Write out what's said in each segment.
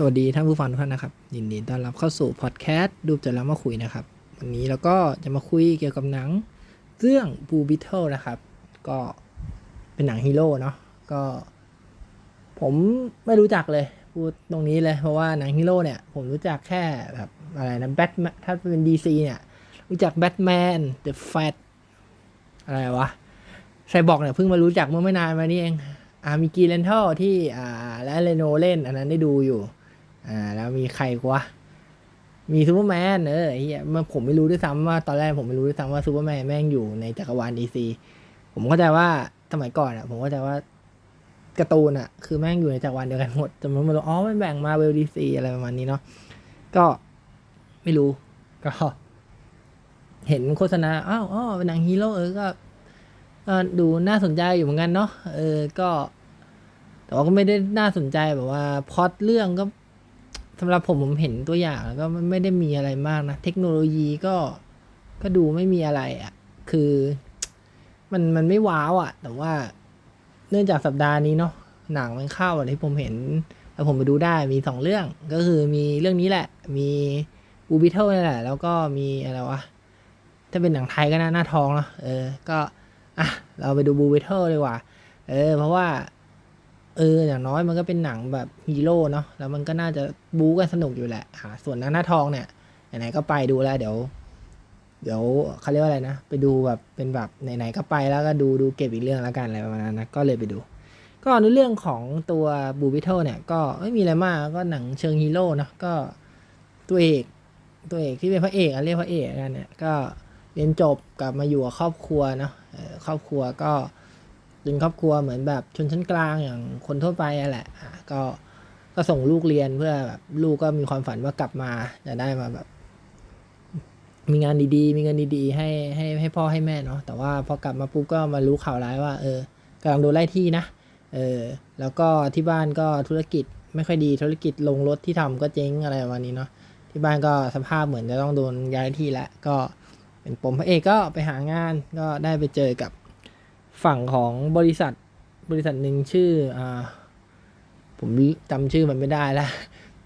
สวัสดีท่านผู้ฟังทุกท่านนะครับ ยินดีต้อนรับเข้าสู่พอดแคสต์ดูจะแล้วมาคุยนะครับ วันนี้เราก็จะมาคุยเกี่ยวกับหนังเรื่องบูบิทเทิลนะครับ ก็เป็นหนังฮีโร่เนาะก็ ผมไม่รู้จักเลย พูดตรงนี้เลย เพราะว่าหนังฮีโร่เนี่ย ผมรู้จักแค่แบบอะไรนะแบทแมนถ้าเป็นดีซีเนี่ย รู้จักแบทแมนเดอะแฟตอะไรวะไซบอร์กเนี่ยเพิ่งมารู้จักเมื่อไม่นานมานี้เองอามีกีเลนทัลที่อ่าและเรโนเล่น อันนั้นได้ดูอยู่ อ่า แล้วมีใครกวะมีซูเปอร์แมนเออไอ้เหี้ยมันผมไม่รู้ด้วยซ้ำว่าตอนแรกผมไม่รู้ด้วยซ้ำว่าซูเปอร์แมนแม่งอยู่ในจักรวาลดีซีผมเข้าใจว่าสมัยก่อนอะ ผมเข้าใจว่าการ์ตูนอะ คือแม่งอยู่ในจักรวาลเดียวกันหมดแต่มันไม่รู้อ๋อมันแบ่งมาเวลดีซีอะไรประมาณนี้เนาะก็ไม่รู้ ก็ เห็นโฆษณาอ้าวอ๋อเป็นหนังฮีโร่เออก็ดูน่าสนใจอยู่เหมือนกันเนาะเออก็ แต่ว่าก็ไม่ได้น่าสนใจแบบว่าพล็อตเรื่องก็ สำหรับผมผมเห็นตัวอย่างแล้วก็ไม่ได้มีอะไรมากนะ เทคโนโลยีก็ก็ดูไม่มีอะไรอะ่ะ คือมันมันไม่ว้าวอะ่ะ แต่ว่าเนื่องจากสัปดาห์นี้เนาะหนังมันเข้าอะที่ผมเห็นแล้วผมไปดูได้มีสองเรื่องก็คือมีเรื่องนี้แหละ มีบูบิเทิลนี่แหละ แล้วก็มีอะไรวะถ้าเป็นหนังไทยก็น่าหน้าทองเนาะเออ ก็อะเราไปดูบูบิเทิลดีกว่า เออ เพราะว่า เอออย่างน้อยมันก็เป็นหนังแบบฮีโร่เนาะแล้วมันก็น่าจะบู๊กันสนุกอยู่แหละอ่าส่วนหน้าหน้าทองเนี่ยไหนๆก็ไปดูแล้วเดี๋ยว เดี๋ยวเขาเรียกว่าอะไรนะ ไปดูแบบเป็นแบบไหนๆก็ไปแล้วก็ดูดูเก็บอีกเรื่องแล้วกันอะไรประมาณนั้นนะก็เลยไปดู ก็ในเรื่องของตัวบูบิทเทิลเนี่ย ก็ไม่มีอะไรมากก็หนังเชิงฮีโร่เนาะก็ตัวเอกตัวเอกที่เป็นพระเอกอะเรียกพระเอกกันเนี่ยก็เรียนจบกลับมาอยู่กับครอบครัวเนาะครอบครัวก็ เป็นครอบครัวเหมือนแบบชนชั้นกลางอย่างคนทั่วไปอะแหละก็ก็ส่งลูกเรียนเพื่อแบบลูกก็มีความฝันว่ากลับมาจะได้มาแบบ มีงานดีๆ มีเงินดีๆ ให้ให้ให้พ่อให้แม่เนาะแต่ว่าพอกลับมาปุ๊บก็มารู้ข่าวร้ายว่า เออกำลังโดนไล่ที่นะเออแล้วก็ที่บ้านก็ธุรกิจไม่ค่อยดีธุรกิจลงรถที่ทำก็เจ๊งอะไรประมาณนี้เนาะที่บ้านก็สภาพเหมือนจะต้องโดนย้ายที่แล้วก็เป็นปมพระเอกก็ไปหางานก็ได้ไปเจอกับ ฝั่งของบริษัทบริษัทหนึ่งชื่ออ่าผมจำชื่อมันไม่ได้ล้ว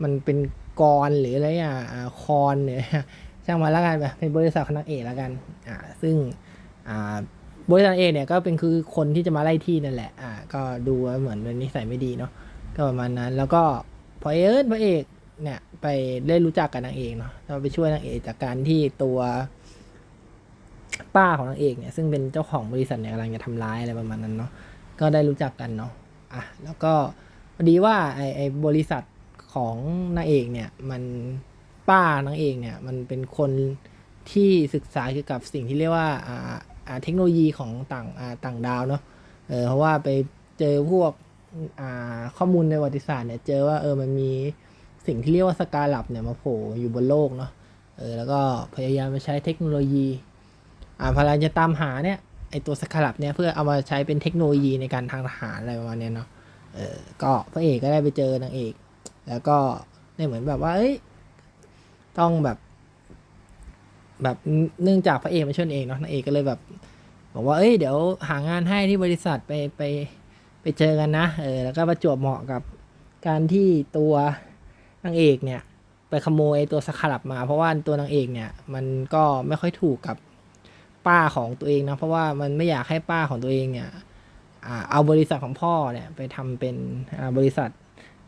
มันเป็นกรหรืออะไรอะอ่าคอนเนี่ยช่างมาแล้วกันไปเป็นบริษัทคณะเอกแล้วกันอ่าซึ่งอ่าบริษัทเอกเนี่ยก็เป็นคือคนที่จะมาไล่ที่นั่นแหละอ่าก็ดูว่าเหมือนนนิสัยไม่ดีเนาะก็ประมาณนั้น แล้วก็พอเอิญพระเอกเนี่ยไปได้รู้จักกับนางเอกเนาะเราไปช่วยนางเอกจากการที่ตัว ป้าของนางเอกเนี่ยซึ่งเป็นเจ้าของบริษัทเนี่ยกำลังจะทำร้ายอะไรประมาณนั้นเนาะก็ได้รู้จักกันเนาะอะแล้วก็พอดีว่าไอไอบริษัทของนางเอกเนี่ยมันป้านางเอกเนี่ยมันเป็นคนที่ศึกษาเกี่ยวกับสิ่งที่เรียกว่าอ่าอ่าเทคโนโลยีของต่างอ่าต่างดาวเนาะเออเพราะว่าไปเจอพวกอ่าข้อมูลในประวัติศาสตร์เนี่ยเจอว่าเออมันมีสิ่งที่เรียกว่าสกาลับเนี่ยมาโผล่อยู่บนโลกเนาะเออแล้วก็พยายามมาใช้เทคโนโลยี อ่าพยายามจะตามหาเนี่ยไอตัวสกาลับเนี่ยเพื่อเอามาใช้เป็นเทคโนโลยีในการทางทหารอะไรประมาณเนี้ยเนาะเออก็พระเอกก็ได้ไปเจอนางเอก แล้วก็ได้เหมือนแบบว่าเอ้ยต้องแบบ แบบเนื่องจากพระเอกมาช่วยเอกเนาะนางเอกก็เลยแบบ บอกว่าเอ้ยเดี๋ยวหางานให้ที่บริษัทไปไปไปเจอกันนะเออแล้วก็ประจวบเหมาะกับการที่ตัวนางเอกเนี่ย ไปขโมยไอตัวสครับมา เพราะว่าตัวนางเอกเนี่ย มันก็ไม่ค่อยถูกกับ ป้าของตัวเองนะเพราะว่ามันไม่อยากให้ป้าของตัวเองเนี่ยเอาบริษัทของพ่อเนี่ยไปทำเป็นบริษัท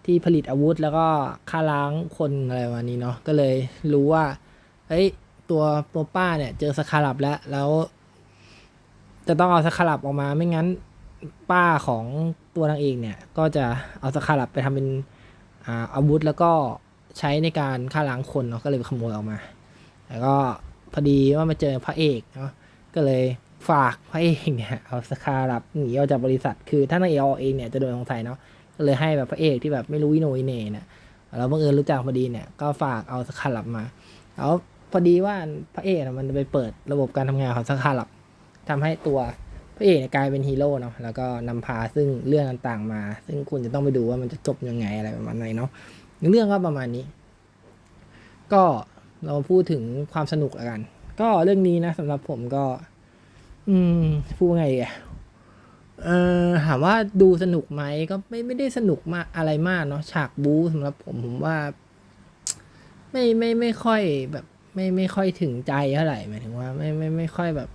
ที่ผลิตอาวุธแล้วก็ฆ่าล้างคนอะไรประมาณนี้เนาะก็เลยรู้ว่าเฮ้ยตัวตัวป้าเนี่ย เจอสคารับแล้วแล้ว จะต้องเอาสคารับออกมาไม่งั้นป้าของตัวนางเอกเนี่ย ก็จะเอาสคารับไปทำเป็นอาอาวุธแล้วก็ใช้ในการฆ่าล้างคนเนาะก็เลยขโมยออกมา แล้วก็พอดีว่ามาเจอพระเอกเนาะ ก็เลยฝากพระเอกเนี่ยเอาสคารับหนีออกจากบริษัท คือถ้านางเอกเอาเองเนี่ยจะโดนสงสัยเนาะก็เลยให้แบบพระเอกที่แบบไม่รู้วิโนวิเนเนี่ยแล้วบังเอิญรู้จักพอดีเนี่ยก็ฝากเอาสคารับมาแล้วพอดีว่าพระเอกมันไปเปิดระบบการทำงานของสคารับทำให้ตัวพระเอกกลายเป็นฮีโร่เนาะแล้วก็นำพาซึ่งเรื่องต่างๆมา ซึ่งคุณจะต้องไปดูว่ามันจะจบยังไงอะไรประมาณไหนเนาะเรื่องก็ประมาณนี้ ก็เราพูดถึงความสนุกล้วกัน ก็เรื่องนี้นะสำหรับผมก็ อืมพูดว่าไงดีอะเออถามว่าดูสนุกไหมก็ไม่ไม่ได้สนุกมากอะไรมากเนาะฉากบู๊สำหรับผมผมว่า ไม่ไม่ไม่ค่อยแบบ ไม่ไม่ค่อยถึงใจเท่าไหร่หมายถึงว่า ไม่ไม่ไม่ค่อยแบบ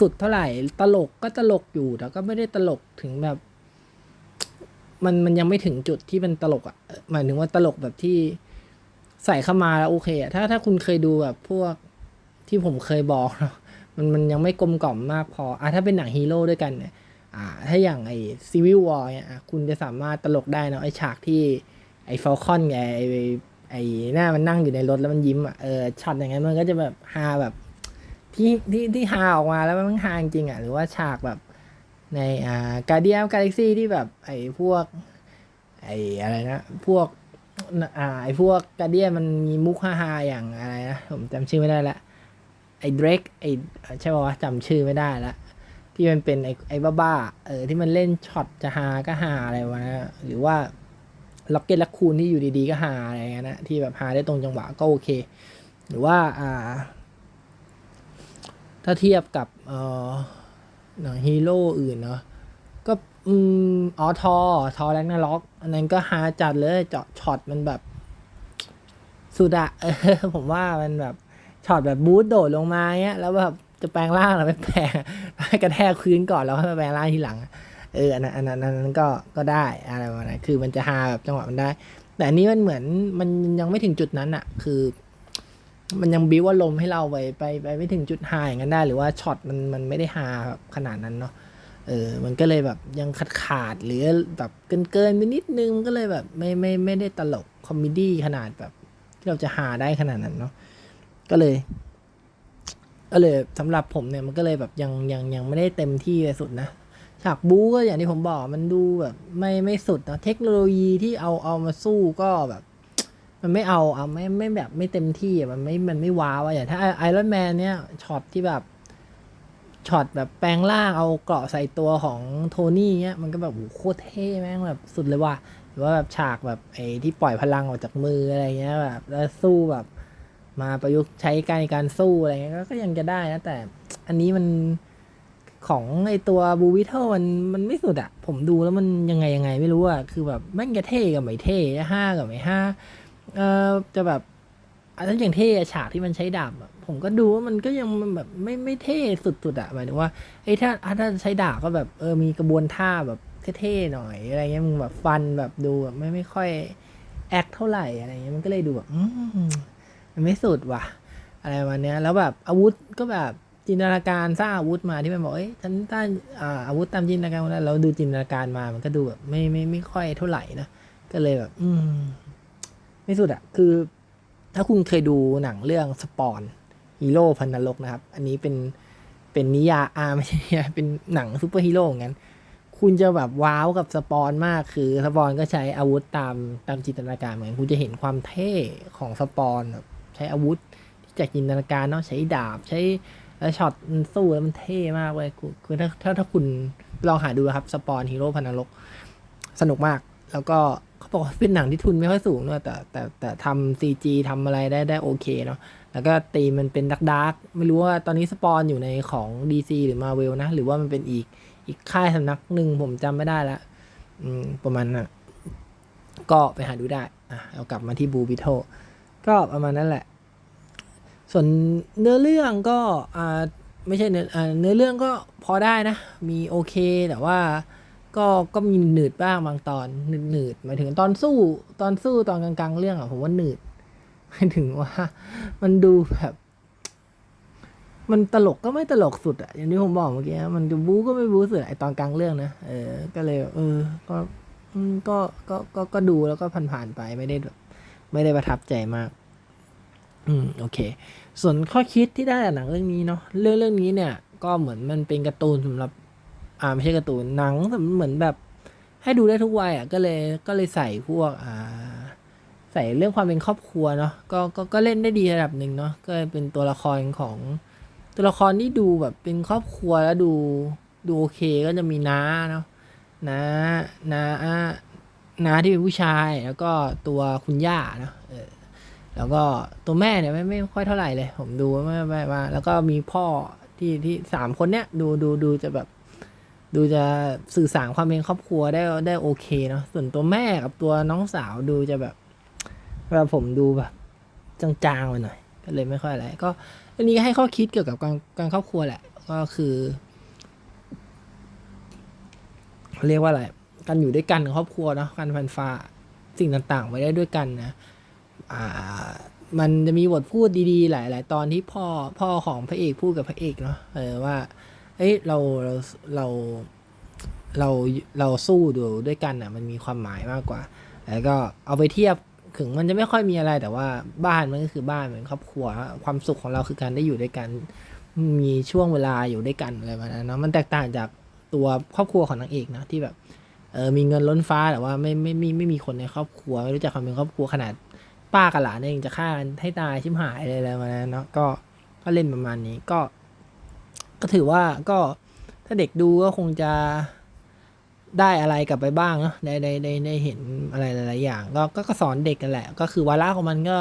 สุดเท่าไหร่ ตลกก็ตลกอยู่แต่ก็ไม่ได้ตลกถึงแบบ มันมันยังไม่ถึงจุดที่เป็นตลกอะ่ะหมายถึงว่าตลกแบบที่ใส่เข้ามาแล้วโอเคอะถ้าถ้าคุณเคยดูแบบพวก ที่ผมเคยบอกเนาะมันมันยังไม่กลมกล่อมมากพออะถ้าเป็นหนังฮีโร่ด้วยกันเนี่ยอ่าถ้าอย่างไอซีวิ w วอร์เนี่ยคุณจะสามารถตลกได้เนาะไอฉากที่ไอฟ a ลคอนไงไอไอหน้ามันนั่งอยู่ในรถแล้วมันยิ้มอะเออช็อตอย่างนั้นมันก็จะแบบฮาแบบที่ที่ที่ฮาออกมาแล้วมันฮาจริงอะหรือว่าฉากแบบในอ่าการเดียมกาแล็กซี่ที่แบบไอพวกไออะไรนะพวกอ่าไอพวกการเดียมันมีมุกฮาๆอย่างอะไรนะผมจำชื่อไม่ได้ละ ไอ้เดรกไอ้ใช่ป่าวะจำชื่อไม่ได้ละที่มันเป็นไอ้ไอ้บ้าๆเออที่มันเล่นช็อตจะฮาก็ฮาอะไรวะนะหรือว่าล็อกเก็ตและคูนที่อยู่ดีๆก็ฮาอะไรเงี้ยนะที่แบบฮาได้ตรงจังหวะก็โอเค หรือว่าอ่า ถ้าเทียบกับเอ่อหนังฮีโร่อื่นเนาะก็อืมอ๋อทอทอแรงนาล็อก อันนั้นก็ฮาจัดเลยเจาะช็อตมันแบบสุดอะผมว่ามันแบบ ช็อตแบบบูทโดดลงมาเงี้ย แล้วแบบจะแปลงร่างแล้วไม่แปลงให้กระแทกพื้นก่อนแล้วค่อยมาแปลงร่างทีหลัง เอออันนั้นอันนั้นอันนั้นก็ก็ได้อะไรประมาณนั้นคือมันจะฮาแบบจังหวะมันได้ แต่อันนี้มันเหมือนมันยังไม่ถึงจุดนั้นอะคือ มันยังบิ้วอารมณ์ให้เราไปไปไปไม่ถึงจุดฮาอย่างนั้นได้ หรือว่าช็อตมันมันไม่ได้ฮาแบบขนาดนั้นเนาะเออ มันก็เลยแบบยังขาดขาดหรือแบบเกินเกินไปนิดนึงก็เลยแบบไม่ไม่ไม่ได้ตลกคอมเมดี้ขนาดแบบที่เราจะหาได้ขนาดนั้นเนาะ ก็เลยก็เลยสำหรับผมเนี่ยมันก็เลยแบบยังยังยังไม่ได้เต็มที่เลยสุดนะฉากบู๊ก็อย่างที่ผมบอกมันดูแบบไม่ไม่สุดนะเทคโนโลยีที่เอาเอามาสู้ก็แบบ มันไม่เอาเอาไม่ไม่แบบไม่เต็มที่มันไม่มันไม่ว้าวอะอย่างถ้าไอรอนแมนเนี่ยช็อตที่แบบช็อตแบบแปลงร่างเอาเกราะใส่ตัวของโทนี่เนี้ยมันก็แบบโหโคตรเท่แม่งแบบสุดเลยว่ะหรือว่าแบบฉากแบบไอ้ที่ปล่อยพลังออกจากมืออะไรเงี้ยแบบแล้วสู้แบบ มาประยุกต์ใช้การในการสู้อะไรเงี้ยก็ยังจะได้นะ แต่อันนี้มันของไอตัวบูวิเทลมันมันไม่สุดอะผมดูแล้วมันยังไงยังไงไม่รู้อะคือแบบแม่งจะเท่กับไม่เท่ห้ากับไม่ห้าเออจะแบบอันนั้นอย่างเท่อะฉากที่มันใช้ดาบผมก็ดูว่ามันก็ยังแบบไม่ไม่เท่สุดๆอะหมายถึงว่าไอ้ถ้าถ้าใช้ดาบก็แบบเออมีกระบวนท่าแบบเท่ๆหน่อยอะไรเงี้ยมึงแบบฟันแบบดูแบบไม่ไม่ค่อยแอคเท่าไหร่อะไรเงี้ยมันก็เลยดูแบบ มันไม่สุดว่ะ อะไรประมาณเนี้ย แล้วแบบอาวุธก็แบบจินตนาการสร้างอาวุธมาที่มันบอกเอ้ยฉันสร้างอาวุธตามจินตนาการแล้วเราดูจินตนาการมามันก็ดูแบบไม่ไม่ไม่ค่อยเท่าไหร่นะก็เลยแบบ อืม ไม่สุดอะคือ ถ้าคุณเคยดูหนังเรื่องสปอนฮีโร่พันนรกนะครับ อันนี้เป็นเป็นนิยาอาไม่ใช่เป็นหนังซูเปอร์ฮีโร่เหมือนคุณจะแบบว้าวกับสปอนมากคือสปอนก็ใช้อาวุธตามตามจินตนาการเหมือนคุณจะเห็นความเท่ของสปอนแบบ ใช้อาวุธ ที่จากจินตนาการเนาะใช้ดาบ ใช้แล้วช็อตมันสู้แล้วมันเท่มากเลยคือถ้าถ้าถ้าคุณลองหาดูครับสปอนฮีโร่พันนรกสนุกมาก แล้วก็เขาบอกว่าเป็นหนังที่ทุนไม่ค่อยสูงด้วยแต่แต่แต่ทำซีจีทำอะไรได้ได้โอเคเนาะแล้วก็ตีมันเป็นดักดักไม่รู้ว่าตอนนี้สปอนอยู่ในของ DC หรือ Marvel นะ หรือว่ามันเป็นอีกอีกค่ายสำนักหนึ่งผมจำไม่ได้ละประมาณนั้นอะก็ไปหาดูได้อะเอากลับมาที่บูบิโท ก็ประมาณนั้นแหละ ส่วนเนื้อเรื่องก็อ่าไม่ใช่เนื้อเนื้อเรื่องก็พอได้นะ มีโอเคแต่ว่าก็ก็มีหนืดบ้างบางตอนหนืดหนืดหมายถึงตอนสู้ตอนสู้ตอนกลาง ๆ เรื่องอะผมว่าหนืดหมายถึงว่า มันดูแบบ มันตลกก็ไม่ตลกสุดอะอย่างที่ผมบอกเมื่อกี้มันจะบู๊ก็ไม่บู๊สุดไอตอนกลางเรื่องนะเออ ก็เลย เออ ก็ก็ก็ก็ก็ดูแล้วก็ผ่านๆไปไม่ได้แบบ ไม่ได้ประทับใจมาก อืม โอเค ส่วนข้อคิดที่ได้จากหนังเรื่องนี้เนาะ เรื่องเรื่องนี้เนี่ย ก็เหมือนมันเป็นการ์ตูนสำหรับ อ่าไม่ใช่การ์ตูน หนังเหมือนแบบ ให้ดูได้ทุกวัยอะ ก็เลย ก็เลยใส่พวก อ่า ใส่เรื่องความเป็นครอบครัวเนาะ ก็ ก็ ก็เล่นได้ดีระดับหนึ่งเนาะ ก็เป็นตัวละครของตัวละครที่ดูแบบเป็นครอบครัวแล้วดูดูโอเคก็จะมีน้าเนาะน้าน้า น้าที่เป็นผู้ชาย แล้วก็ตัวคุณย่านะเออแล้วก็ตัวแม่เนี่ยไม่ไม่ค่อยเท่าไหร่เลย ผมดูไม่ไม่ว่าแล้วก็มีพ่อที่ที่สามคนเนี้ยดูดูดูจะแบบ ดูจะสื่อสารความเป็นครอบครัวได้ได้โอเคเนาะส่วนตัวแม่กับตัวน้องสาวดูจะแบบเวลาผมดูแบบจางๆไปหน่อย ก็เลยไม่ค่อยอะไร ก็อันนี้ให้ข้อคิดเกี่ยวกับการการครอบครัวแหละ ก็คือเรียกว่าอะไร การอยู่ด้วยกันของครอบครัวเนาะการฟันฟ้าสิ่งต่างๆ ไว้ได้ด้วยกันนะอ่ามันจะมีบทพูดดีๆ หลาย ๆ ตอนที่พ่อพ่อของพระเอกพูดกับพระเอกเนาะเออว่า เอ้ยเราเราเราเราเราสู้ดูด้วยกันอะ มันมีความหมายมากกว่า แล้วก็เอาไปเทียบถึงมันจะไม่ค่อยมีอะไรแต่ว่าบ้านมันก็คือบ้านเหมือนครอบครัว ความสุขของเราคือการได้อยู่ด้วยกัน มีช่วงเวลาอยู่ด้วยกันอะไรแบบนั้นเนาะมันแตกต่างจากตัวครอบครัวของนางเอกนะที่แบบ เออมีเงินล้นฟ้าแต่ว่าไม่ไม่ไม่ไม่มีคนในครอบครัว ไม่รู้จักความเป็นครอบครัวขนาดป้ากับหลานเองจะฆ่ากันให้ตายชิมหายอะไรอะไรมานั้นเนาะก็ก็เล่นประมาณนี้ก็ ก็ถือว่าก็ถ้าเด็กดูก็คงจะได้อะไรกลับไปบ้างเนาะได้ได้ได้ได้เห็นอะไรหลาย ๆ อย่างก็ก็ก็สอนเด็กกันแหละ ก็คือวาระของมันก็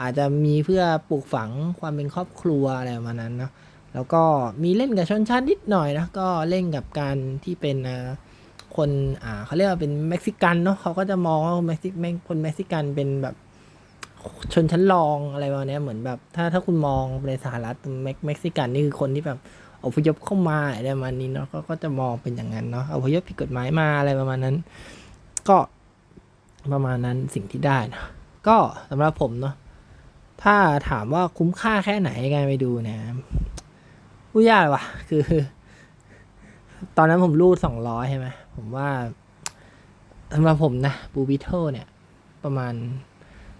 อาจจะมีเพื่อปลูกฝังความเป็นครอบครัวอะไรประมาณนั้นเนาะแล้วก็มีเล่นกับชนชั้นนิดหน่อยนะก็เล่นกับการที่เป็นอ่า คนอ่าเขาเรียกว่าเป็นเม็กซิกันเนาะเขาก็จะมองว่าเม็กซิเม็กคนเม็กซิกันเป็นแบบชนชั้นรองอะไรประมาณนี้เหมือนแบบ ถ้าถ้าคุณมองในสหรัฐเม็กเม็กซิกันนี่คือคนที่แบบอพยพเข้ามาอะไรประมาณนี้เนาะก็ก็จะมองเป็นอย่างนั้นเนาะอพยพผิดกฎหมายมาอะไรประมาณนั้น ก็ประมาณนั้นสิ่งที่ได้นะก็สำหรับผมเนาะถ้าถามว่าคุ้มค่าแค่ไหนการไปดูเนะผู้ยากเลยว่ะ คือ ตอนนั้นผมรูดสองร้อยใช่ไหม ผมว่าสำหรับผมนะบูบิเทิลเนี่ย ประมาณ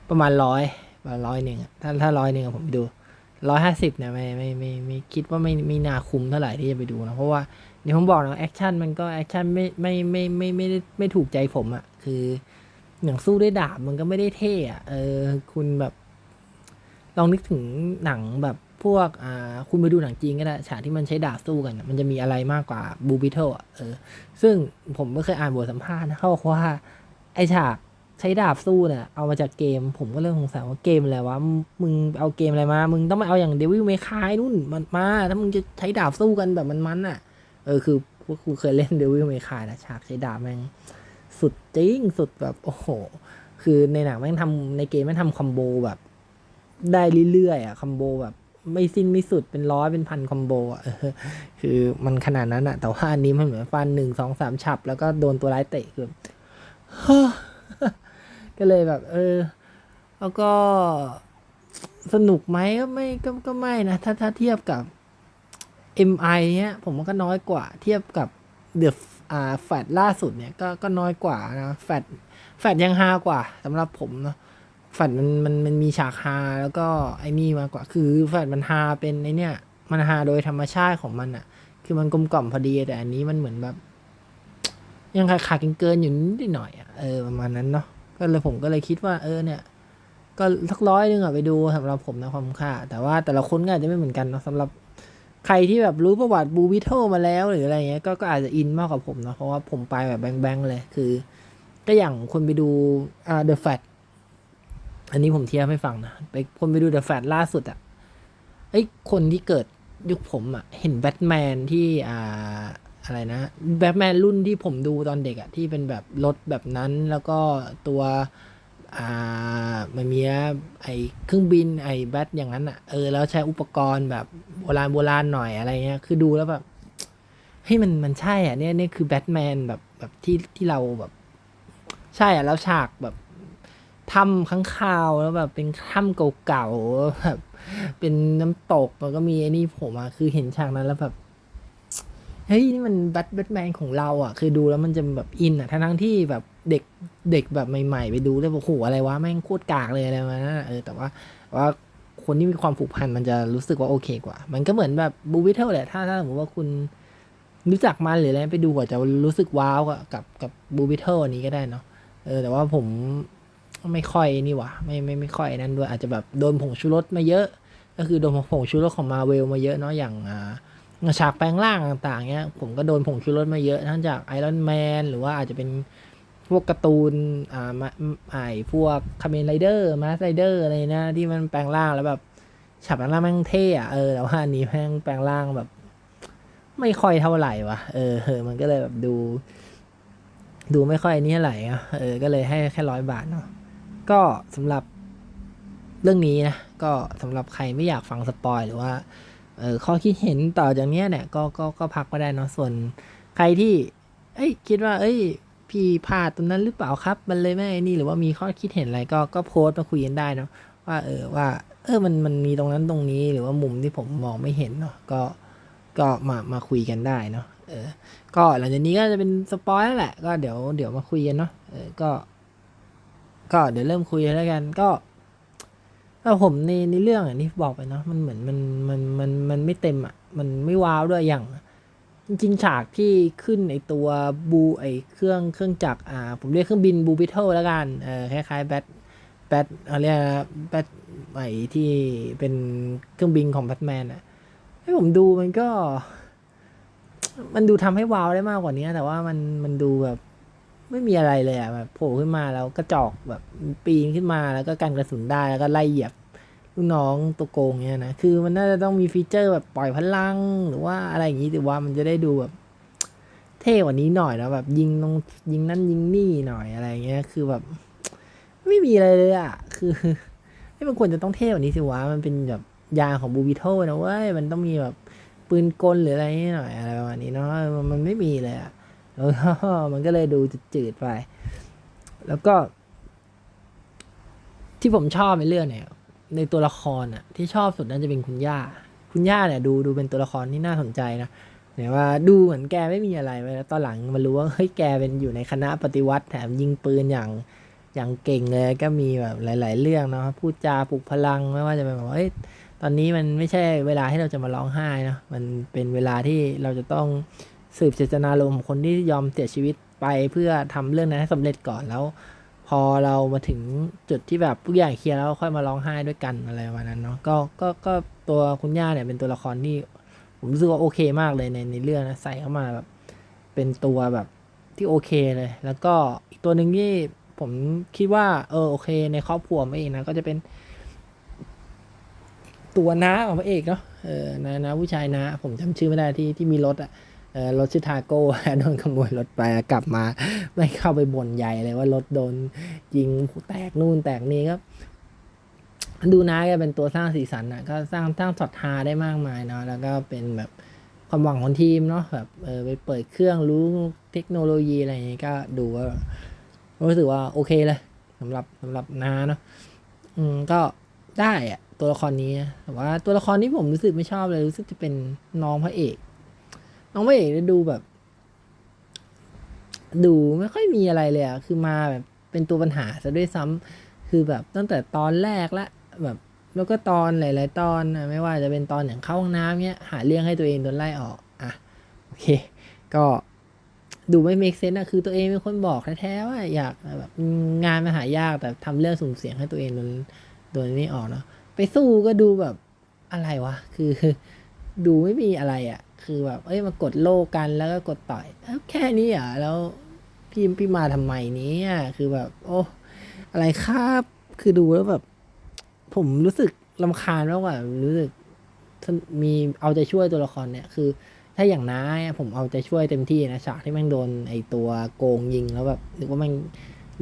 ประมาณร้อยประมาณร้อยหนึ่งถ้าถ้าร้อยหนึ่งอะผมไปดูร้อยห้าสิบเนี่ยไม่ไม่ไม่ไม่คิดว่าไม่ไม่น่าคุ้มเท่าไหร่ที่จะไปดูนะ เพราะว่าเนี่ยวผมบอกนะแอคชั่นมันก็แอคชั่นไม่ไม่ไม่ไม่ไม่ไม่ไม่ถูกใจผมอะคืออย่างสู้ด้วยดาบมันก็ไม่ได้เท่อะเออคุณแบบ ลองนึกถึงหนังแบบ พวกอ่าคุณไปดูหนังจีนก็ได้ฉากที่มันใช้ดาบสู้กัน มันจะมีอะไรมากกว่าบูบิเทิลอะเออ ซึ่งผมไม่เคยอ่านบทสัมภาษณ์นะเขาบอกว่า ไอฉากใช้ดาบสู้เนี่ยเอามาจากเกม ผมก็เริ่มสงสัยว่าเกมอะไรวะมึงเอาเกมอะไรมา มึงต้องมาเอาอย่างเดวิลเมคายนู่นมันมาถ้ามึงจะใช้ดาบสู้กันแบบมันมันอะ เออคือพวกกูเคยเล่นเดวิลเมคายนะฉากใช้ดาบแม่งสุดจริงสุดแบบโอ้โห คือในหนังแม่งทำในเกมแม่งทำคอมโบแบบ ได้เรื่อยๆอะคอมโบแบบ ไม่สิ้นไม่สุดเป็นร้อยเป็นพันคอมโบอะคือมันขนาดนั้นอะแต่ว่าอันนี้มันเหมือนฟันหนึ่งสองสามฉับ แล้วก็โดนตัวร้ายเตะคือก็เลยแบบ เออ แล้วก็สนุกไหมก็ไม่ก็ก็ไม่นะ ถ้าถ้าเทียบกับ MI เนี้ย ผมก็น้อยกว่า เทียบกับเดือะอ่าแฟดล่าสุดเนี่ยก็ก็น้อยกว่านะแฟดแฟดยังฮากว่าสำหรับผมเนาะ แฟดมันมันมันมีฉากฮาแล้วก็ไอ้นี่มากกว่า คือแฟดมันฮาเป็นไอเนี่ย มันฮาโดยธรรมชาติของมันอะคือมันกลมกล่อมพอดีแต่อันนี้มันเหมือนแบบ ยังขาดขาดเกินๆอยู่นิดหน่อยอะเออประมาณนั้นเนาะก็เลยผมก็เลยคิดว่า เออเนี่ย ก็สักร้อยหนึงอะไปดูสำหรับผมนะความค่า แต่ว่าแต่ละคนก็อาจจะไม่เหมือนกันเนาะสำหรับใครที่แบบรู้ประวัติบูบิเทิลมาแล้วหรืออะไรเงี้ยก็ก็อาจจะอินมากกว่าผมเนาะเพราะว่าผมไปแบบแบงๆเลยคือ ก็อย่างคนไปดูอ่าเดอะแฟต อันนี้ผมเทียบให้ฟังนะ ไปคนไปดูเดอะแฟตล่าสุดอะไอ้คนที่เกิดยุคผมอะเห็นแบทแมนที่อ่าอะไรนะ แบทแมนรุ่นที่ผมดูตอนเด็กอะที่เป็นแบบรถแบบนั้นแล้วก็ตัวอ่ามันมีไอเครื่องบินไอแบทอย่างนั้นอะเออแล้วใช้อุปกรณ์แบบโบราณโบราณหน่อยอะไรเงี้ย คือดูแล้วแบบเฮ้ยมันมันใช่อะเนี่ยเนี่ยคือแบทแมนแบบแบบที่ที่เราแบบ ใช่อะแล้วฉากแบบ ถ้ำข้างคาวแล้วแบบเป็นถ้ำเก่าๆแบบเป็นน้ำตกแล้วก็มีไอ้นี่ผมอะคือเห็นฉากนั้นแล้วแบบเฮ้ยนี่มันแบทแบทแมนของเราอะ คือดูแล้วมันจะแบบอินอะทั้งที่แบบเด็กเด็กแบบใหม่ๆ ไปดูแล้วบอกโหอะไรวะแม่งโคตรกากเลยอะไรมานะเออแต่ว่าว่าคนที่มีความผูกพันมันจะรู้สึกว่าโอเคกว่า มันก็เหมือนแบบบูวิเทลแหละถ้าถ้าสมมติว่าคุณรู้จักมันหรืออะไรไปดูอาจจะรู้สึกว้าวกับกับบูวิเทลอันนี้ก็ได้เนาะเออแต่ว่าผม ไม่ค่อยนี่หว่ะไม่ไม่ไม่ค่อยนั่นด้วยอาจจะแบบโดนผงชูรสมาเยอะ ก็คือโดนผงชูรสของมาเวลมาเยอะเนาะอย่างอ่าฉากแปลงร่างต่างๆเนี้ยผมก็โดนผงชูรสมาเยอะทั้งจากไอรอนแมนหรือว่าอาจจะเป็นพวกการ์ตูนอ่ามาไอพวกคาเมนไรเดอร์มาสไรเดอร์อะไรนะที่มันแปลงร่างแล้วแบบฉากแปลงร่างแม่งเท่อะเออแต่ว่าอันนี้แม่งแปลงร่างแบบ ไม่ค่อยเท่าไหร่วะเออเออมันก็เลยแบบดู ดูไม่ค่อยนี่เท่าไหร่อะเออก็เลยให้แค่ร้อยบาทเนาะ ก็สำหรับเรื่องนี้นะ ก็สำหรับใครไม่อยากฟังสปอยหรือว่าเออข้อคิดเห็นต่อจากเนี้ยเนี่ยก็ก็ก็พักก็ได้เนาะส่วนใครที่ เอ้ย คิดว่า เอ้ย พี่พลาดตรงนั้นหรือเปล่าครับ มันเลยไม่ไอ้นี่หรือว่ามีข้อคิดเห็นอะไรก็ก็โพสต์มาคุยกันได้เนาะว่าเออว่า เออมันมันมีตรงนั้นตรงนี้หรือว่ามุมที่ผมมองไม่เห็นเนาะก็ก็มามาคุยกันได้เนาะเออ ก็หลังจากนี้ก็จะเป็นสปอยแล้วแหละ ก็เดี๋ยวเดี๋ยวมาคุยกันเนาะเออก็ ก็เดี๋ยวเริ่มคุยแล้วกันก็ก็ผมในในเรื่องอะนี่บอกไปเนาะมันเหมือนมันมันมันมันไม่เต็มอะมันไม่ว้าวด้วยอย่าง จริงฉากที่ขึ้นไอตัวบูไอเครื่องเครื่องจักรอ่า ผมเรียกเครื่องบินบูบิทเทิลแล้วกันเออคล้ายๆแบทแบทอะไรนะแบทไอที่เป็นเครื่องบินของแบทแมนอะให้ผมดูมันก็ มันดูทำให้ว้าวได้มากกว่านี้ แต่ว่ามันมันดูแบบ ไม่มีอะไรเลยอะแบบโผล่ขึ้นมาแล้วกระจอกแบบปีนขึ้นมาแล้วก็กันกระสุนได้แล้วก็ไล่เหยียบลูกน้องตัวโกงเนี้ยนะคือมันน่าจะต้องมีฟีเจอร์แบบปล่อยพลังหรือว่าอะไรอย่างนี้แต่ว่ามันจะได้ดูแบบเท่กว่านี้หน่อยนะแบบยิงตรงยิงนั่นยิงนี่หน่อยอะไรเงี้ยคือแบบ ไม่มีอะไรเลยอะคือไม่มันควรจะต้องเท่กว่านี้สิวะมันเป็นแบบยาของบูบิโทนะเว้ยมันต้องมีแบบปืนกลหรืออะไรนิดหน่อยอะไรประมาณนี้เนาะมันมันไม่มีเลยอะ แล้วก็มันก็เลยดูจืดๆไป แล้วก็ ที่ผมชอบในเรื่องเนี่ย ในตัวละครอะ ที่ชอบสุดน่าจะเป็นคุณย่า คุณย่าเนี่ย ดูดูเป็นตัวละครที่น่าสนใจนะเนี่ยว่าดูเหมือนแกไม่มีอะไรไปแล้วตอนหลังมารู้ว่าเฮ้ยแกเป็นอยู่ในคณะปฏิวัติแถมยิงปืนอย่างอย่างเก่งเลยก็มีแบบหลาย ๆ เรื่องเนาะพูดจาปลุกพลังไม่ว่าจะเป็นแบบว่าเอ้ยตอนนี้มันไม่ใช่เวลาที่เราจะมาร้องไห้นะมันเป็นเวลาที่เราจะต้อง สืบเจตนารมณ์ของคนที่ยอมเสียชีวิตไปเพื่อทำเรื่องนั้นให้สำเร็จก่อนแล้ว พอเรามาถึงจุดที่แบบทุกอย่างเคลียร์แล้วค่อยมาร้องไห้ด้วยกันอะไรประมาณนั้นเนาะก็ก็ก็ตัวคุณย่าเนี่ยเป็นตัวละครที่ผมรู้สึกว่าโอเคมากเลยในในเรื่องนะใส่เข้ามาแบบเป็นตัวแบบที่โอเคเลย แล้วก็อีกตัวหนึ่งที่ผมคิดว่า เออโอเค ในครอบครัวเองนะก็จะเป็น ตัวน้าของพระเอกเนาะเออน้าน้าผู้ชายนะผมจำชื่อไม่ได้ที่ที่มีรถอะ รถชื่อทาโก้โดนขโมยรถไปกลับมา ไม่เข้าไปบ่นใหญ่เลยว่ารถโดนยิงแตกนู่นแตกนี่ก็ดูนะแกเป็นตัวสร้างสีสันนะก็สร้างสร้างช็อตฮาได้มากมายเนาะแล้วก็เป็นแบบความหวังของทีมเนาะแบบเออไปเปิดเครื่องรู้เทคโนโลยีอะไรอย่างนี้ก็ดูว่ารู้สึกว่าโอเคเลยสำหรับสำหรับนาเนาะอืมก็ได้อะตัวละครนี้แต่ว่าตัวละครที่ผมรู้สึกไม่ชอบเลยรู้สึกจะเป็นน้องพระเอก น้องพระเอกดูแบบ ดูไม่ค่อยมีอะไรเลยอะคือมาแบบเป็นตัวปัญหาซะด้วยซ้ำคือแบบตั้งแต่ตอนแรกละแบบ แล้วก็ตอนหลาย ๆ ตอนนะไม่ว่าจะเป็นตอนอย่างเข้าห้องน้ำเนี้ย หาเรื่องให้ตัวเองโดนไล่ออก อะโอเค ก็ดูไม่ make sense อะคือตัวเองเป็นคนบอกแท้ๆว่าอยากแบบงานมาหายากแต่ทำเรื่องสุ่มเสียงให้ตัวเองโดนโดนนี่ออกเนาะไปสู้ก็ดูแบบอะไรวะ คือ ดูไม่มีอะไรอะคือแบบเอ้ยมากดโลกันแล้วก็กดต่อยอแค่นี้อะแล้วพี่พี่มาทำไมเนี้อะคือแบบ โอ้อะไรครับคือดูแล้วแบบ ผมรู้สึกลำคาญมากกว่ารู้สึกมีเอาใจช่วยตัวละครเนี่ยคือ ถ้าอย่างน้าเนี่ยผมเอาใจช่วยเต็มที่นะฉากที่แม่งโดนไอตัวโกงยิงแล้วแบบนึกว่าแม่ง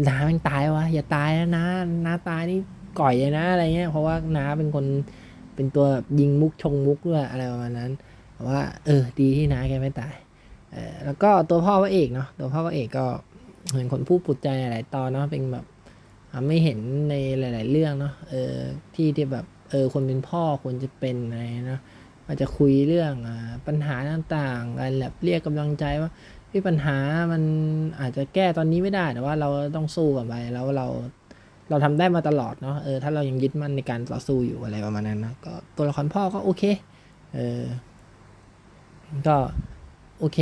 น้าแม่งตายวะอย่าตายนะน้าน้าตายนี่ก่อยเลยนะอะไรเงี้ยเพราะว่าน้าเป็นคน เป็นตัวแบบยิงมุกชงมุกด้วยอะไรประมาณนั้นแต่ว่า เออ ดีที่น้าแกไม่ตายเออแล้วก็ตัวพ่อพระเอกเนาะตัวพ่อพระเอกก็เหมือนคนผู้ปุดใจหลายตอนเนาะเป็นแบบไม่เห็นในหลาย ๆ เรื่องเนาะเออที่ที่แบบเออคนเป็นพ่อควรจะเป็นอะไรเนาะอาจจะคุยเรื่องอปัญหาต่างๆกันแบบเรียกกำลังใจว่าที่ปัญหามันอาจจะแก้ตอนนี้ไม่ได้แต่ว่าเราต้องสู้กับไปแล้วเรา เราทำได้มาตลอดเนาะเออถ้าเรายังยึดมั่นในการต่อสู้อยู่อะไรประมาณนั้นนะก็ตัวละครพ่อก็โอเคเออก็โอเค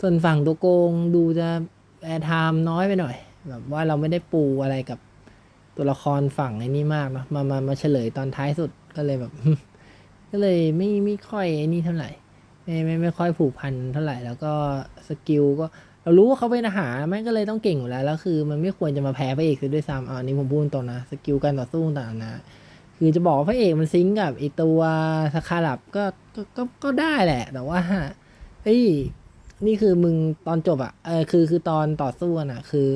ส่วนฝั่งตัวโกงดูจะแอร์ไทม์น้อยไปหน่อย แบบว่าเราไม่ได้ปูอะไรกับตัวละครฝั่งไอ้นี่มากเนาะมามามาเฉลยตอนท้ายสุดก็เลยแบบ ก็เลยไม่ไม่ค่อยไอ้นี่เท่าไหร่ไม่ไม่ไม่ค่อยผูกพันเท่าไหร่ แล้วก็สกิลก็ เรารู้ว่าเขาเป็นอาหารแม่ก็เลยต้องเก่งอยู่แล้วแล้วคือ มันไม่ควรจะมาแพ้พระเอกซะด้วยซ้ำอ่านี่ผมพูดตรงนะสกิลการต่อสู้ต่างนะ คือจะบอกว่าพระเอกมันซิงกับไอตัวสคารับก็ก็ก็ได้แหละ แต่ว่าเฮ้ยนี่คือมึงตอนจบอะเออคือคือตอนต่อสู้นอะคือ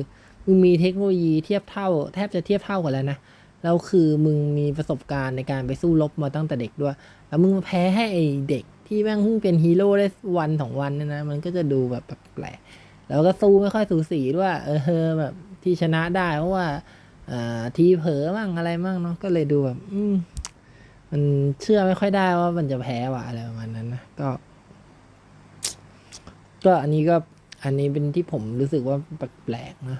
มึงมีเทคโนโลยีเทียบเท่า แทบจะเทียบเท่ากันแล้วนะแล้วคือมึงมีประสบการณ์ในการไปสู้รบมาตั้งแต่เด็กด้วย แล้วมึงมาแพ้ให้ไอเด็กที่แม่งเพิ่งเป็นฮีโร่ได้วันสองวันเนี่ยนะ มันก็จะดูแบบแปลก แล้วก็สู้ไม่ค่อยสูสีด้วยเออแบบที่ชนะได้เพราะว่าอทีเผลอมั่งอะไรมั่งเนาะก็เลยดูแบบอืมมันเชื่อไม่ค่อยได้ว่ามันจะแพ้ว่ะอะไรประมาณนั้นนะก็ ก็อันนี้ก็อันนี้เป็นที่ผมรู้สึกว่าแปลกๆนะ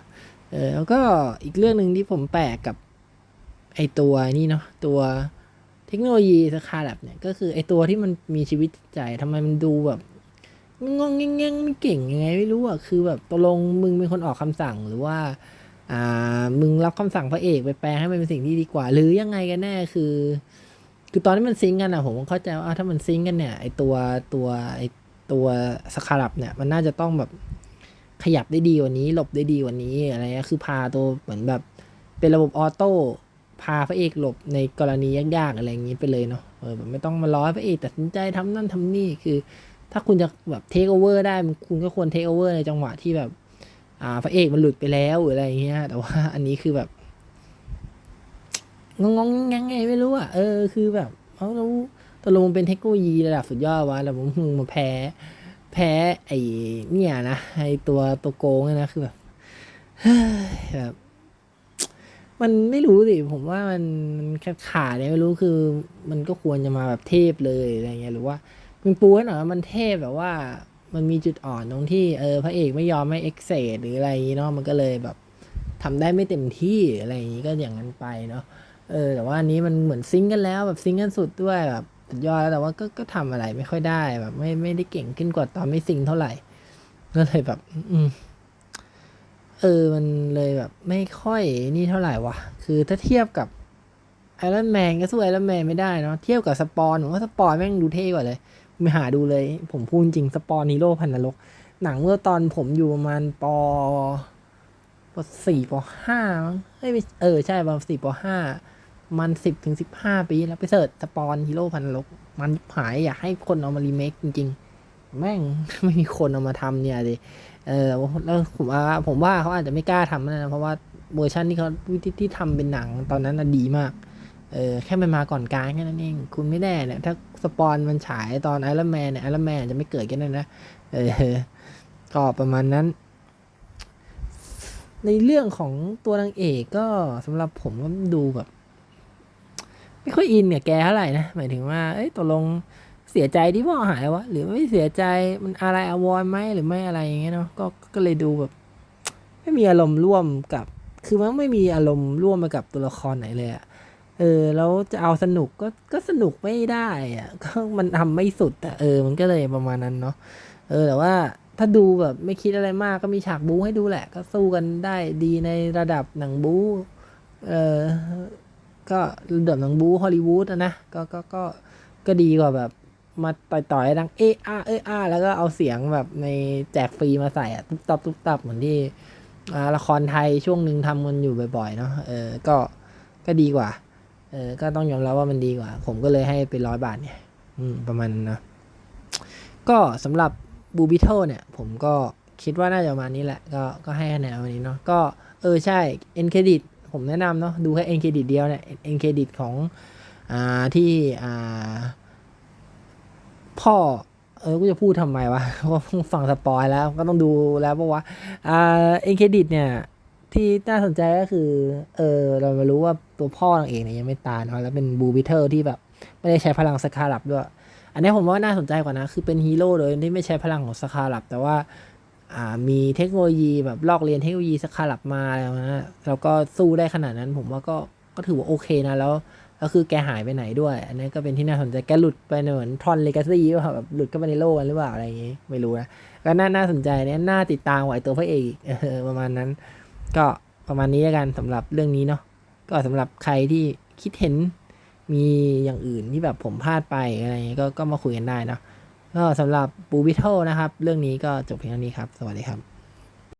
เออแล้วก็อีกเรื่องหนึ่งที่ผมแปลกกับ ไอตัวนี่เนาะตัวเทคโนโลยีสคาแลบเนี่ยก็คือไอตัวที่มันมีชีวิตจิตใจทำไมมันดูแบบ งงงแงงมันเก่งยังไงไม่รู้อะคือแบบตกลงมึงเป็นคนออกคำสั่งหรือว่า อ่า มึงรับคำสั่งพระเอกไปแปลให้มันเป็นสิ่งที่ดีกว่า หรือยังไงกันแน่คือ คือตอนที่มันซิงกันอะผมเข้าใจว่าถ้ามันซิงกันเนี่ยไอตัวตัวไอตัวสคารับเนี่ย มันน่าจะต้องแบบขยับได้ดีกว่านี้ หลบได้ดีกว่านี้อะไรเงี้ยคือพาตัวเหมือนแบบเป็นระบบออโต้พาพระเอกหลบในกรณียากๆอะไรอย่างนี้ไปเลยเนาะเออแบบไม่ต้องมารอให้พระเอกตัดสินใจทำนั่นทำนี่คือ ถ้าคุณจะแบบเทคโอเวอร์ได้คุณก็ควรเทคโอเวอร์ในจังหวะที่แบบ อ่าพระเอกมันหลุดไปแล้วหรืออะไรเงี้ย แต่ว่าอันนี้คือแบบงงงๆยังไงไม่รู้อะเออคือแบบเขารู้ตกลงเป็นเทคโนโลยีระดับสุดยอดวะแล้วมึงมาแพ้ แพ้ไอ้เนี่ยนะไอ้ตัวตัวโกงนะคือแบบแบบมันไม่รู้สิผมว่ามันมันขาดเนี่ยไม่รู้คือ มันก็ควรจะมาแบบเทพเลยอะไรเงี้ยหรือว่า มึงปูให้หน่อยว่ามันเทพแบบว่า มันมีจุดอ่อนตรงที่เออพระเอกไม่ยอมไม่เอ็กเซหรืออะไรอย่างงี้เนาะมันก็เลยแบบทำได้ไม่เต็มที่อะไรอย่างงี้ก็อย่างนั้นไปเนาะเออแต่ว่าอันนี้มันเหมือนซิงกันแล้วแบบซิงกันสุดด้วยแบบสุดยอดแล้วแต่ว่าก็ก็ทำอะไรไม่ค่อยได้แบบ ไม่ไม่ได้เก่งขึ้นกว่าตอนไม่ซิงเท่าไหร่ก็เลยแบบ อืมเออ มันเลยแบบ ไม่ค่อยนี่เท่าไหร่วะ คือถ้าเทียบกับไอรอนแมนก็สู้ไอรอนแมนไม่ได้เนาะ เทียบกับสปอนผมว่าสปอนแม่งดูเท่กว่าเลย ไปหาดูเลย ผมพูดจริงสปอนฮีโร่พันนรก หนังเมื่อตอนผมอยู่ประมาณปปสี่ปห้ามั้งเฮ้ยเออใช่ประมาณสี่ปห้ามันสิบถึงสิบห้าปีแล้วไปเสิร์ชสปอนฮีโร่พันนรก มันหายอยากให้คนเอามารีเมคจริง ๆ แม่งไม่มีคนเอามาทำเนี่ยดิเออแล้วผมว่าผมว่าเขาอาจจะไม่กล้าทำนะเพราะว่าเวอร์ชันที่เขาที่ที่ทำเป็นหนังตอนนั้นน่ะดีมาก เออแค่มันมาก่อนกลางแค่นั้นเอง คุณไม่แน่เนี่ย ถ้าสปอนมันฉายตอนไอรอนแมนเนี่ยไอรอนแมนจะไม่เกิดกันนั่นนะเออก็ประมาณนั้น ในเรื่องของตัวนางเอกก็สำหรับผมก็ดูแบบ ไม่ค่อยอินกับแกเท่าไหร่นะ หมายถึงว่าเอ้ยตกลงเสียใจที่พ่อหายวะหรือไม่เสียใจมันอะไรอาวรณ์ไหมหรือไม่อะไรอย่างเงี้ยเนาะก็ก็เลยดูแบบ ไม่มีอารมณ์ร่วมกับ คือมันไม่มีอารมณ์ร่วมไปกับตัวละครไหนเลยอะ เออแล้วจะเอาสนุกก็ก็สนุกไม่ได้อะก็มันทำไม่สุดอะเออมันก็เลยประมาณนั้นเนาะเออแต่ว่าถ้าดูแบบไม่คิดอะไรมากก็มีฉากบู๊ให้ดูแหละ ก็สู้กันได้ดีในระดับหนังบู๊เออก็ระดับหนังบู๊ฮอลลีวูดนะก็ก็ก็ก็ดีกว่าแบบมาต่อยต่อยๆดังเอะอะเอะอะแล้วก็เอาเสียงแบบในแจกฟรีมาใส่อะตุ๊บตับตุ๊บตับเหมือนที่ละครไทยช่วงหนึ่งทำกันอยู่บ่อยๆเนาะเออก็ก็ดีกว่า เออก็ต้องยอมรับว่ามันดีกว่า ผมก็เลยให้เป็นร้อยบาทเนี่ย อืม ประมาณนั้นนะ ก็สำหรับบูบิ t ทเนี่ย ผมก็คิดว่าน่าจะประมาณนี้แหละ ก็ก็ให้คะแนนวันนี้เนาะ ก็เออใช่เอ็นเครดิตผมแนะนำเนาะดูแค่เอ็นเครดิตเดียวเนี่ยเอ็นเครดิตของอ่าที่อ่าพ่อเออกูจะพูดทำไมวะเพราะฟังสปอยแล้วก็ต้องดูแล้วเพราะว่าอ่าเอ็นเครดิตเนี่ย ที่น่าสนใจก็คือ เออเรามารู้ว่าตัวพ่อนางเอกเนี่ยยังไม่ตายเนาะแล้วเป็นบูบิเทอร์ที่แบบ ไม่ได้ใช้พลังสคารับด้วย อันนี้ผมว่าน่าสนใจกว่านะ คือเป็นฮีโร่โดยที่ไม่ใช้พลังของสคารับแต่ว่าอ่ามีเทคโนโลยีแบบลอกเรียนเทคโนโลยีสคารับมาแล้วนะแล้วก็สู้ได้ขนาดนั้น ผมว่าก็ก็ถือว่าโอเคนะแล้วแล้วคือแกหายไปไหนด้วย อันนี้ก็เป็นที่น่าสนใจแกหลุดไปเหมือนทรอนเลกาซี่แบบหลุดเข้าไปในโลกกันหรือเปล่าอะไรอย่างงี้ไม่รู้นะก็น่าน่าสนใจเนี่ยน่าติดตามกว่าไอ้ตัวพระเอกอีกเออประมาณนั้น ก็ประมาณนี้แล้วกันสำหรับเรื่องนี้เนาะก็สำหรับใครที่คิดเห็นมีอย่างอื่นที่แบบผมพลาดไปอะไรเงี้ยก็ก็มาคุยกันได้เนาะก็สำหรับปูบิทเทิลนะครับ เรื่องนี้ก็จบเพียงเท่านี้ครับ สวัสดีครับ